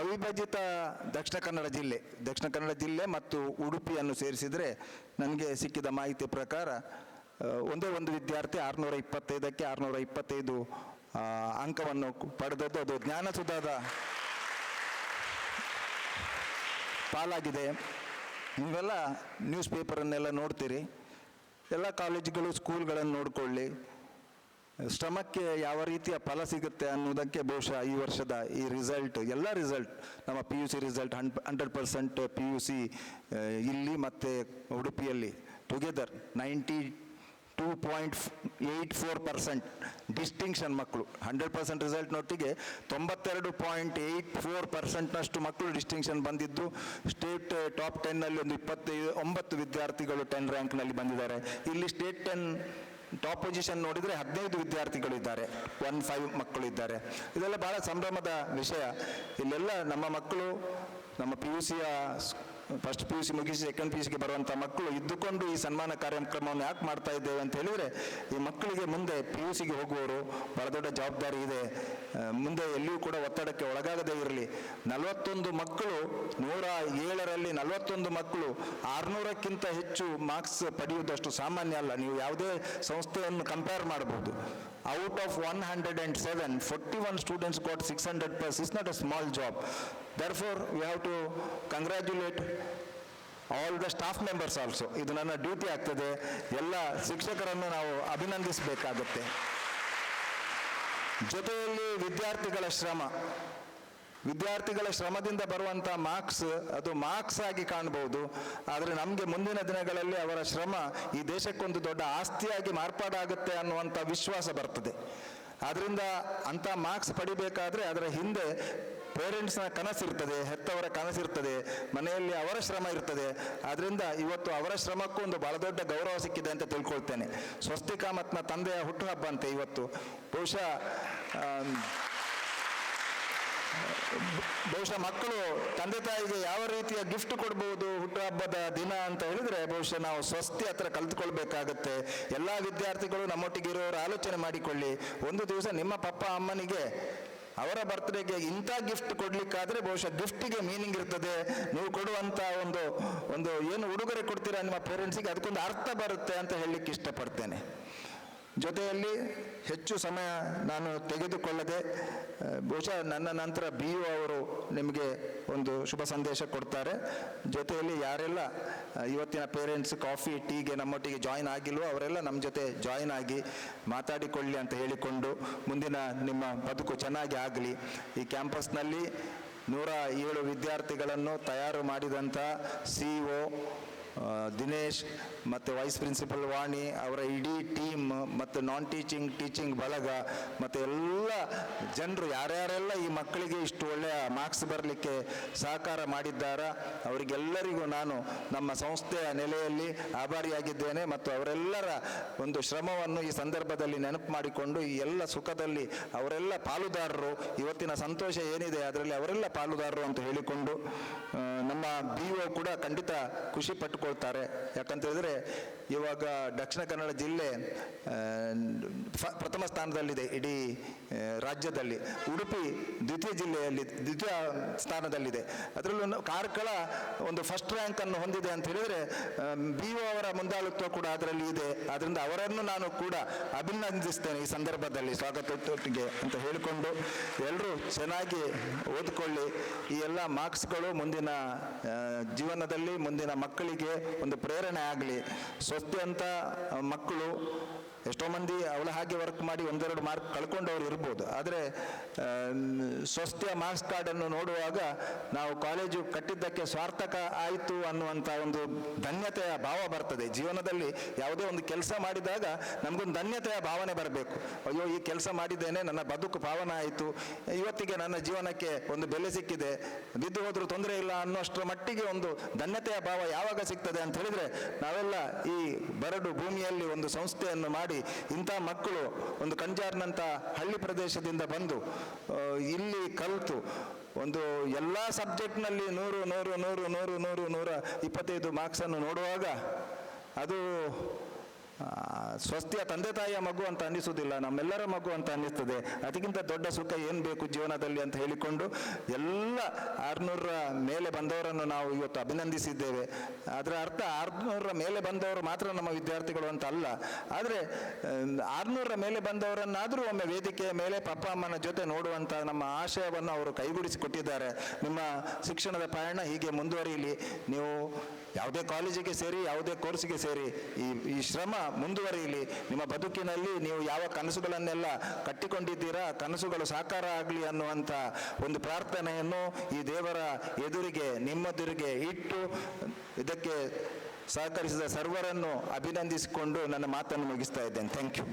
ಅವಿಭಜಿತ ದಕ್ಷಿಣ ಕನ್ನಡ ಜಿಲ್ಲೆ, ದಕ್ಷಿಣ ಕನ್ನಡ ಜಿಲ್ಲೆ ಮತ್ತು ಉಡುಪಿಯನ್ನು ಸೇರಿಸಿದರೆ ನನಗೆ ಸಿಕ್ಕಿದ ಮಾಹಿತಿ ಪ್ರಕಾರ ಒಂದೇ ಒಂದು ವಿದ್ಯಾರ್ಥಿ ಆರುನೂರ ಇಪ್ಪತ್ತೈದಕ್ಕೆ ಆರುನೂರ ಇಪ್ಪತ್ತೈದು ಅಂಕವನ್ನು ಪಡೆದದ್ದು. ಅದು ಜ್ಞಾನಸುಧಾದ ಪಾಲಾಗಿದೆ. ನೀವೆಲ್ಲ ನ್ಯೂಸ್ ಪೇಪರನ್ನೆಲ್ಲ ನೋಡ್ತೀರಿ. ಎಲ್ಲ ಕಾಲೇಜುಗಳು, ಸ್ಕೂಲ್ಗಳನ್ನು ನೋಡಿಕೊಳ್ಳಿ. ಶ್ರಮಕ್ಕೆ ಯಾವ ರೀತಿಯ ಫಲ ಸಿಗುತ್ತೆ ಅನ್ನೋದಕ್ಕೆ ಬಹುಶಃ ಈ ವರ್ಷದ ಈ ರಿಸಲ್ಟ್ ಎಲ್ಲ ರಿಸಲ್ಟ್ ನಮ್ಮ P U C result hund hundred percent P U C ಇಲ್ಲಿ ಮತ್ತು ಉಡುಪಿಯಲ್ಲಿ together ninety two point eight four percent distinction ಮಕ್ಕಳು ಹಂಡ್ರೆಡ್ ಪರ್ಸೆಂಟ್ ರಿಸಲ್ಟ್ನೊಟ್ಟಿಗೆ ತೊಂಬತ್ತೆರಡು ಪಾಯಿಂಟ್ ಏಯ್ಟ್ ಫೋರ್ ಪರ್ಸೆಂಟ್ನಷ್ಟು ಮಕ್ಕಳು ಡಿಸ್ಟಿಂಕ್ಷನ್ ಬಂದಿದ್ದು. ಸ್ಟೇಟ್ ಟಾಪ್ ಟೆನ್ನಲ್ಲಿ ಒಂದು ಇಪ್ಪತ್ತೈದು, ಒಂಬತ್ತು ವಿದ್ಯಾರ್ಥಿಗಳು ಟೆನ್ ರ್ಯಾಂಕ್ನಲ್ಲಿ ಬಂದಿದ್ದಾರೆ. ಇಲ್ಲಿ ಸ್ಟೇಟ್ ಟೆನ್ ಟಾಪ್ ಪೊಸಿಷನ್ ನೋಡಿದರೆ ಹದಿನೈದು ವಿದ್ಯಾರ್ಥಿಗಳಿದ್ದಾರೆ ಒನ್ ಫೈವ್ ಮಕ್ಕಳು ಇದ್ದಾರೆ. ಇದೆಲ್ಲ ಭಾಳ ಸಂಭ್ರಮದ ವಿಷಯ. ಇಲ್ಲೆಲ್ಲ ನಮ್ಮ ಮಕ್ಕಳು, ನಮ್ಮ ಪಿ ಯು ಸಿಯ ಫಸ್ಟ್ ಪಿ ಯು ಸಿ ಮುಗಿಸಿ ಸೆಕೆಂಡ್ ಪಿ ಯು ಸಿಗೆ ಬರುವಂಥ ಮಕ್ಕಳು ಇದ್ದುಕೊಂಡು ಈ ಸನ್ಮಾನ ಕಾರ್ಯಕ್ರಮವನ್ನು ಯಾಕೆ ಮಾಡ್ತಾ ಇದ್ದೇವೆ ಅಂತ ಹೇಳಿದರೆ, ಈ ಮಕ್ಕಳಿಗೆ ಮುಂದೆ ಪಿ ಯು ಸಿಗೆ ಹೋಗುವವರು ಬಹಳ ದೊಡ್ಡ ಜವಾಬ್ದಾರಿ ಇದೆ. ಮುಂದೆ ಎಲ್ಲಿಯೂ ಕೂಡ ಒತ್ತಡಕ್ಕೆ ಒಳಗಾಗದೇ ನಲವತ್ತೊಂದು ಮಕ್ಕಳು, ನೂರ ಏಳರಲ್ಲಿ ನಲವತ್ತೊಂದು ಮಕ್ಕಳು, ಆರುನೂರಕ್ಕಿಂತ ಹೆಚ್ಚು ಮಾರ್ಕ್ಸ್ ಪಡೆಯುವುದಷ್ಟು ಸಾಮಾನ್ಯ ಅಲ್ಲ. ನೀವು ಯಾವುದೇ ಸಂಸ್ಥೆಯನ್ನು ಕಂಪೇರ್ ಮಾಡಬಹುದು. Out of one hundred and seven forty one students got six hundred plus is not a small job therefore we have to congratulate all the staff members also ಇದು ನನ್ನ ಡ್ಯೂಟಿ ಆಗ್ತದೆ. ಎಲ್ಲ ಶಿಕ್ಷಕರನ್ನು ನಾವು ಅಭಿನಂದಿಸಬೇಕಾಗುತ್ತೆ. ಜೊತೆಯಲ್ಲಿ ವಿದ್ಯಾರ್ಥಿಗಳ ಶ್ರಮ. ವಿದ್ಯಾರ್ಥಿಗಳ ಶ್ರಮದಿಂದ ಬರುವಂಥ ಮಾರ್ಕ್ಸ್, ಅದು ಮಾರ್ಕ್ಸ್ ಆಗಿ ಕಾಣಬಹುದು ಆದರೆ ನಮಗೆ ಮುಂದಿನ ದಿನಗಳಲ್ಲಿ ಅವರ ಶ್ರಮ ಈ ದೇಶಕ್ಕೊಂದು ದೊಡ್ಡ ಆಸ್ತಿಯಾಗಿ ಮಾರ್ಪಾಡಾಗುತ್ತೆ ಅನ್ನುವಂಥ ವಿಶ್ವಾಸ ಬರ್ತದೆ. ಆದ್ದರಿಂದ ಅಂಥ ಮಾರ್ಕ್ಸ್ ಪಡಿಬೇಕಾದ್ರೆ ಅದರ ಹಿಂದೆ ಪೇರೆಂಟ್ಸ್ನ ಕನಸಿರ್ತದೆ ಹೆತ್ತವರ ಕನಸಿರ್ತದೆ ಮನೆಯಲ್ಲಿ ಅವರ ಶ್ರಮ ಇರ್ತದೆ. ಆದ್ದರಿಂದ ಇವತ್ತು ಅವರ ಶ್ರಮಕ್ಕೂ ಒಂದು ಬಹಳ ದೊಡ್ಡ ಗೌರವ ಸಿಕ್ಕಿದೆ ಅಂತ ತಿಳ್ಕೊಳ್ತೇನೆ. ಸ್ವಸ್ತಿಕಾ ಮತ್ತು ತಂದೆಯ ಹುಟ್ಟುಹಬ್ಬ ಅಂತೆ ಇವತ್ತು. ಬಹುಶಃ ಬಹುಶಃ ಮಕ್ಕಳು ತಂದೆ ತಾಯಿಗೆ ಯಾವ ರೀತಿಯ ಗಿಫ್ಟ್ ಕೊಡ್ಬೋದು ಹುಟ್ಟುಹಬ್ಬದ ದಿನ ಅಂತ ಹೇಳಿದ್ರೆ ಬಹುಶಃ ನಾವು ಸ್ವಸ್ತಿ ಹತ್ರ ಕಲ್ತ್ಕೊಳ್ಬೇಕಾಗತ್ತೆ. ಎಲ್ಲ ವಿದ್ಯಾರ್ಥಿಗಳು ನಮ್ಮೊಟ್ಟಿಗೆ ಇರೋರು ಆಲೋಚನೆ ಮಾಡಿಕೊಳ್ಳಿ. ಒಂದು ದಿವಸ ನಿಮ್ಮ ಪಪ್ಪ ಅಮ್ಮನಿಗೆ ಅವರ ಬರ್ತ್ಡೇಗೆ ಇಂಥ ಗಿಫ್ಟ್ ಕೊಡ್ಲಿಕ್ಕಾದ್ರೆ ಬಹುಶಃ ಗಿಫ್ಟಿಗೆ ಮೀನಿಂಗ್ ಇರ್ತದೆ. ನೀವು ಕೊಡುವಂತ ಒಂದು ಒಂದು ಏನು ಉಡುಗೊರೆ ಕೊಡ್ತೀರಾ ನಿಮ್ಮ ಪೇರೆಂಟ್ಸಿಗೆ ಅದಕ್ಕೊಂದು ಅರ್ಥ ಬರುತ್ತೆ ಅಂತ ಹೇಳಲಿಕ್ಕೆ ಇಷ್ಟಪಡ್ತೇನೆ. ಜೊತೆಯಲ್ಲಿ ಹೆಚ್ಚು ಸಮಯ ನಾನು ತೆಗೆದುಕೊಳ್ಳದೆ ಬಹುಶಃ ನನ್ನ ನಂತರ ಬಿ ಯು ಅವರು ನಿಮಗೆ ಒಂದು ಶುಭ ಸಂದೇಶ ಕೊಡ್ತಾರೆ. ಜೊತೆಯಲ್ಲಿ ಯಾರೆಲ್ಲ ಇವತ್ತಿನ ಪೇರೆಂಟ್ಸ್ ಕಾಫಿ ಟೀಗೆ ನಮ್ಮೊಟ್ಟಿಗೆ ಜಾಯಿನ್ ಆಗಿಲ್ವೋ ಅವರೆಲ್ಲ ನಮ್ಮ ಜೊತೆ ಜಾಯಿನ್ ಆಗಿ ಮಾತಾಡಿಕೊಳ್ಳಿ ಅಂತ ಹೇಳಿಕೊಂಡು ಮುಂದಿನ ನಿಮ್ಮ ಬದುಕು ಚೆನ್ನಾಗಿ ಆಗಲಿ. ಈ ಕ್ಯಾಂಪಸ್ನಲ್ಲಿ ನೂರ ಏಳು ವಿದ್ಯಾರ್ಥಿಗಳನ್ನು ತಯಾರು ಮಾಡಿದಂಥ ಸಿ ಒ ದಿನೇಶ್ ಮತ್ತು ವೈಸ್ ಪ್ರಿನ್ಸಿಪಲ್ ವಾಣಿ ಅವರ ಇಡೀ ಟೀಮ್ ಮತ್ತು ನಾನ್ ಟೀಚಿಂಗ್ ಟೀಚಿಂಗ್ ಬಳಗ ಮತ್ತು ಎಲ್ಲ ಜನರು ಯಾರ್ಯಾರೆಲ್ಲ ಈ ಮಕ್ಕಳಿಗೆ ಇಷ್ಟು ಒಳ್ಳೆಯ ಮಾರ್ಕ್ಸ್ ಬರಲಿಕ್ಕೆ ಸಹಕಾರ ಮಾಡಿದ್ದಾರ, ಅವರಿಗೆಲ್ಲರಿಗೂ ನಾನು ನಮ್ಮ ಸಂಸ್ಥೆಯ ನೆಲೆಯಲ್ಲಿ ಆಭಾರಿಯಾಗಿದ್ದೇನೆ ಮತ್ತು ಅವರೆಲ್ಲರ ಒಂದು ಶ್ರಮವನ್ನು ಈ ಸಂದರ್ಭದಲ್ಲಿ ನೆನಪು ಮಾಡಿಕೊಂಡು ಈ ಎಲ್ಲ ಸುಖದಲ್ಲಿ ಅವರೆಲ್ಲ ಪಾಲುದಾರರು, ಇವತ್ತಿನ ಸಂತೋಷ ಏನಿದೆ ಅದರಲ್ಲಿ ಅವರೆಲ್ಲ ಪಾಲುದಾರರು ಅಂತ ಹೇಳಿಕೊಂಡು ನಮ್ಮ ಬಿ ಕೂಡ ಖಂಡಿತ ಖುಷಿ ಪಟ್ಟುಕೊಳ್ತಾರೆ ಯಾಕಂತ ಹೇಳಿದ್ರೆ ಇವಾಗ ದಕ್ಷಿಣ ಕನ್ನಡ ಜಿಲ್ಲೆ ಪ್ರಥಮ ಸ್ಥಾನದಲ್ಲಿದೆ ಇಡೀ ರಾಜ್ಯದಲ್ಲಿ. ಉಡುಪಿ ದ್ವಿತೀಯ ಜಿಲ್ಲೆಯಲ್ಲಿ, ದ್ವಿತೀಯ ಸ್ಥಾನದಲ್ಲಿದೆ. ಅದರಲ್ಲೂ ಕಾರ್ಕಳ ಒಂದು ಫಸ್ಟ್ ರ್ಯಾಂಕ್ ಅನ್ನು ಹೊಂದಿದೆ ಅಂತ ಹೇಳಿದ್ರೆ ಬಿ ಒ ಅವರ ಮುಂದಾಳುತ್ವ ಕೂಡ ಅದರಲ್ಲಿ ಇದೆ. ಅದರಿಂದ ಅವರನ್ನು ನಾನು ಕೂಡ ಅಭಿನಂದಿಸ್ತೇನೆ ಈ ಸಂದರ್ಭದಲ್ಲಿ. ಸ್ವಾಗತದೊಟ್ಟಿಗೆ ಅಂತ ಹೇಳಿಕೊಂಡು ಎಲ್ಲರೂ ಚೆನ್ನಾಗಿ ಓದ್ಕೊಳ್ಳಿ. ಈ ಎಲ್ಲ ಮಾರ್ಕ್ಸ್ಗಳು ಮುಂದಿನ ಜೀವನದಲ್ಲಿ ಮುಂದಿನ ಮಕ್ಕಳಿಗೆ ಒಂದು ಪ್ರೇರಣೆ ಆಗಲಿ. ಸ್ವಸ್ತಿ ಅಂತ ಮಕ್ಕಳು ಎಷ್ಟೋ ಮಂದಿ ಅವಳ ಹಾಗೆ ವರ್ಕ್ ಮಾಡಿ ಒಂದೆರಡು ಮಾರ್ಕ್ ಕಳ್ಕೊಂಡವ್ರು ಇರ್ಬೋದು. ಆದರೆ ಸ್ವಸ್ತಿಯ ಮಾರ್ಕ್ಸ್ ಕಾರ್ಡನ್ನು ನೋಡುವಾಗ ನಾವು ಕಾಲೇಜು ಕಟ್ಟಿದ್ದಕ್ಕೆ ಸ್ವಾರ್ಥಕ ಆಯಿತು ಅನ್ನುವಂಥ ಒಂದು ಧನ್ಯತೆಯ ಭಾವ ಬರ್ತದೆ. ಜೀವನದಲ್ಲಿ ಯಾವುದೇ ಒಂದು ಕೆಲಸ ಮಾಡಿದಾಗ ನಮಗೊಂದು ಧನ್ಯತೆಯ ಭಾವನೆ ಬರಬೇಕು. ಅಯ್ಯೋ, ಈ ಕೆಲಸ ಮಾಡಿದ್ದೇನೆ, ನನ್ನ ಬದುಕು ಪಾವನ ಆಯಿತು, ಇವತ್ತಿಗೆ ನನ್ನ ಜೀವನಕ್ಕೆ ಒಂದು ಬೆಲೆ ಸಿಕ್ಕಿದೆ, ಬಿದ್ದು ಹೋದರೂ ತೊಂದರೆ ಇಲ್ಲ ಅನ್ನೋಷ್ಟರ ಮಟ್ಟಿಗೆ ಒಂದು ಧನ್ಯತೆಯ ಭಾವ ಯಾವಾಗ ಸಿಗ್ತದೆ ಅಂತ ಹೇಳಿದ್ರೆ, ನಾವೆಲ್ಲ ಈ ಬರಡು ಭೂಮಿಯಲ್ಲಿ ಒಂದು ಸಂಸ್ಥೆಯನ್ನು ಮಾಡಿ ಇಂಥ ಮಕ್ಕಳು ಒಂದು ಕಂಜಾರ್ನಂಥ ಹಳ್ಳಿ ಪ್ರದೇಶದಿಂದ ಬಂದು ಇಲ್ಲಿ ಕಲಿತು ಒಂದು ಎಲ್ಲ ಸಬ್ಜೆಕ್ಟ್ನಲ್ಲಿ ನೂರು ನೂರು ನೂರು ನೂರು ನೂರು, ನೂರ ಇಪ್ಪತ್ತೈದು ಮಾರ್ಕ್ಸನ್ನು ನೋಡುವಾಗ ಅದು ಸ್ವಸ್ತಿಯ ತಂದೆ ತಾಯಿಯ ಮಗು ಅಂತ ಅನ್ನಿಸುವುದಿಲ್ಲ, ನಮ್ಮೆಲ್ಲರ ಮಗು ಅಂತ ಅನ್ನಿಸ್ತದೆ. ಅದಕ್ಕಿಂತ ದೊಡ್ಡ ಸುಖ ಏನು ಬೇಕು ಜೀವನದಲ್ಲಿ ಅಂತ ಹೇಳಿಕೊಂಡು ಎಲ್ಲ ಆರುನೂರರ ಮೇಲೆ ಬಂದವರನ್ನು ನಾವು ಇವತ್ತು ಅಭಿನಂದಿಸಿದ್ದೇವೆ. ಅದರ ಅರ್ಥ ಆರುನೂರರ ಮೇಲೆ ಬಂದವರು ಮಾತ್ರ ನಮ್ಮ ವಿದ್ಯಾರ್ಥಿಗಳು ಅಂತ ಅಲ್ಲ. ಆದರೆ ಆರುನೂರರ ಮೇಲೆ ಬಂದವರನ್ನಾದರೂ ಒಮ್ಮೆ ವೇದಿಕೆಯ ಮೇಲೆ ಪಪ್ಪ ಅಮ್ಮನ ಜೊತೆ ನೋಡುವಂಥ ನಮ್ಮ ಆಶಯವನ್ನು ಅವರು ಕೈಗೂಡಿಸಿ ಕೊಟ್ಟಿದ್ದಾರೆ ನಿಮ್ಮ ಶಿಕ್ಷಣದ ಪಯಣ ಹೀಗೆ ಮುಂದುವರಿಯಲಿ ನೀವು ಯಾವುದೇ ಕಾಲೇಜಿಗೆ ಸೇರಿ, ಯಾವುದೇ ಕೋರ್ಸಿಗೆ ಸೇರಿ ಈ ಈ ಶ್ರಮ ಮುಂದುವರಿಯಲಿ. ನಿಮ್ಮ ಬದುಕಿನಲ್ಲಿ ನೀವು ಯಾವ ಕನಸುಗಳನ್ನೆಲ್ಲ ಕಟ್ಟಿಕೊಂಡಿದ್ದೀರಾ, ಕನಸುಗಳು ಸಾಕಾರ ಆಗಲಿ ಅನ್ನುವಂಥ ಒಂದು ಪ್ರಾರ್ಥನೆಯನ್ನು ಈ ದೇವರ ಎದುರಿಗೆ, ನಿಮ್ಮದುರಿಗೆ ಇಟ್ಟು ಇದಕ್ಕೆ ಸಹಕರಿಸಿದ ಸರ್ವರನ್ನು ಅಭಿನಂದಿಸಿಕೊಂಡು ನನ್ನ ಮಾತನ್ನು ಮುಗಿಸ್ತಾ ಇದ್ದೇನೆ. Thank you